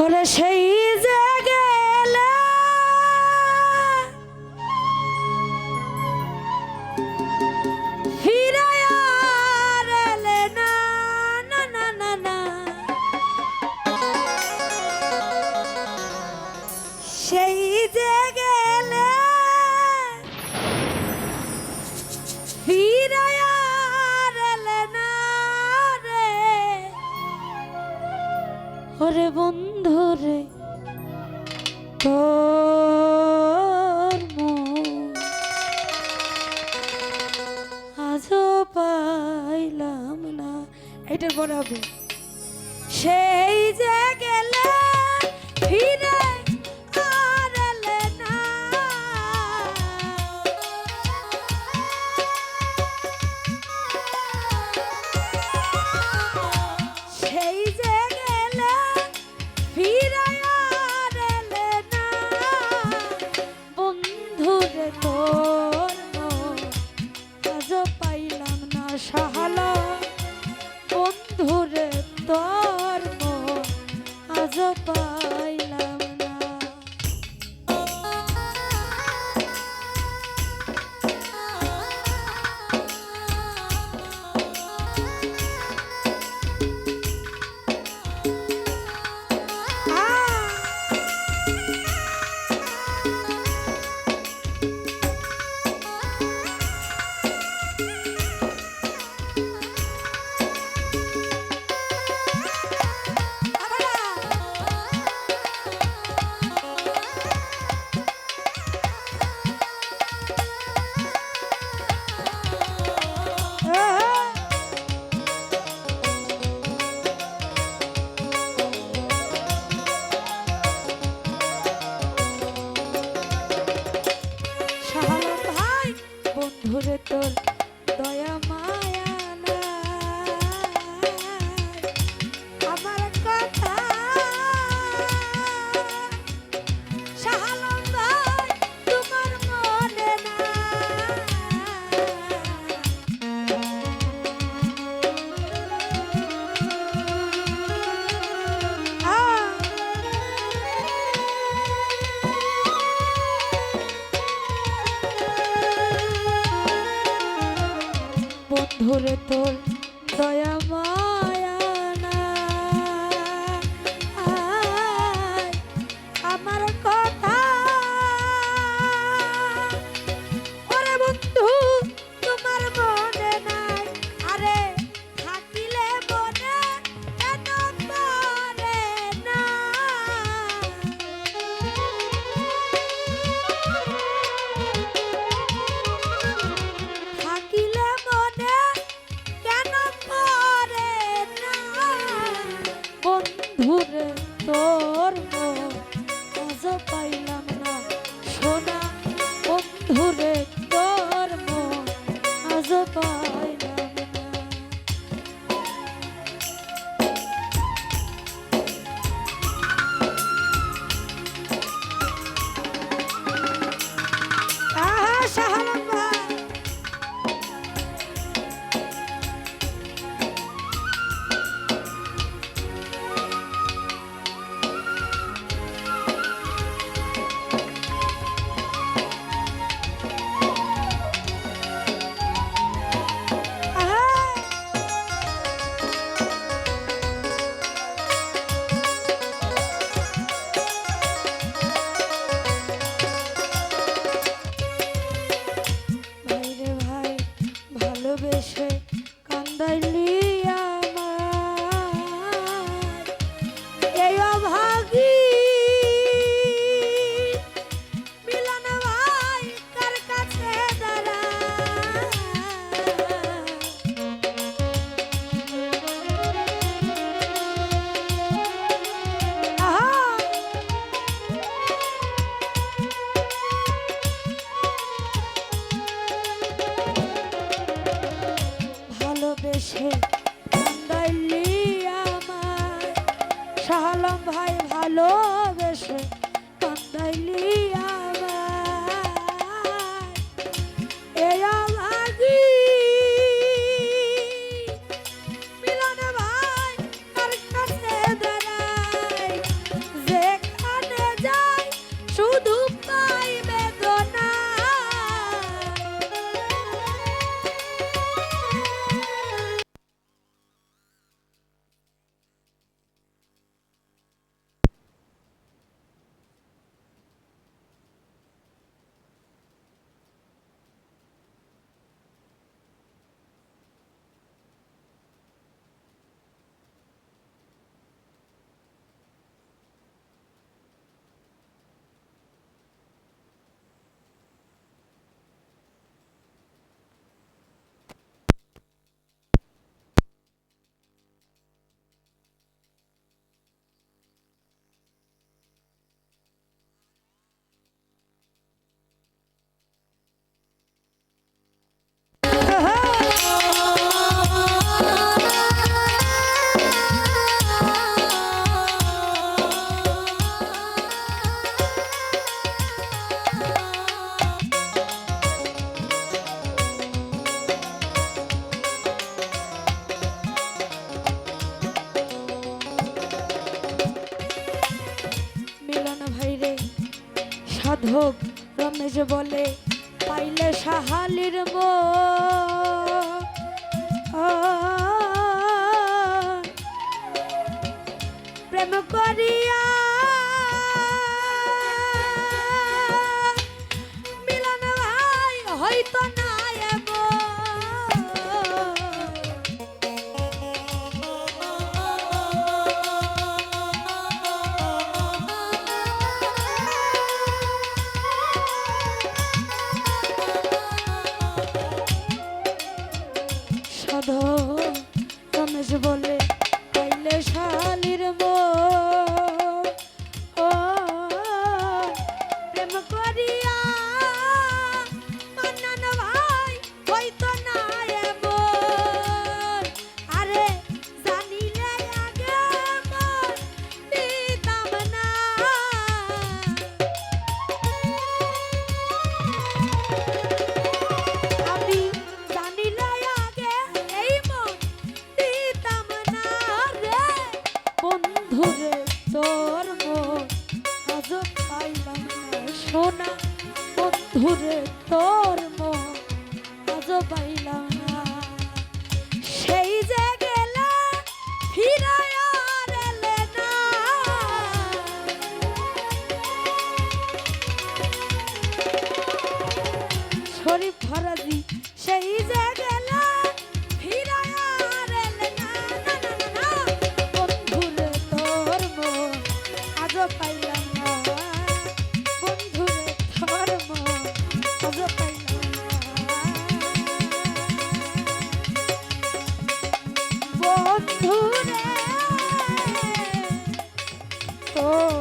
ওরে সেই রে বন্ধু রে তোর আজও পাইলাম না। এটার পরে হবে। করে তোর দয়া মা ধরে তোর দয়ামা todo. পাইলি বন্ধুক রমেশ বলে পাইলে সাহালির মো প্রেম করিয়া সাধ রমেশ বলে পাইলে শালি বন্ধুরে তোর মজ পাইলাম সেই যে গেলা ফিরা Oh.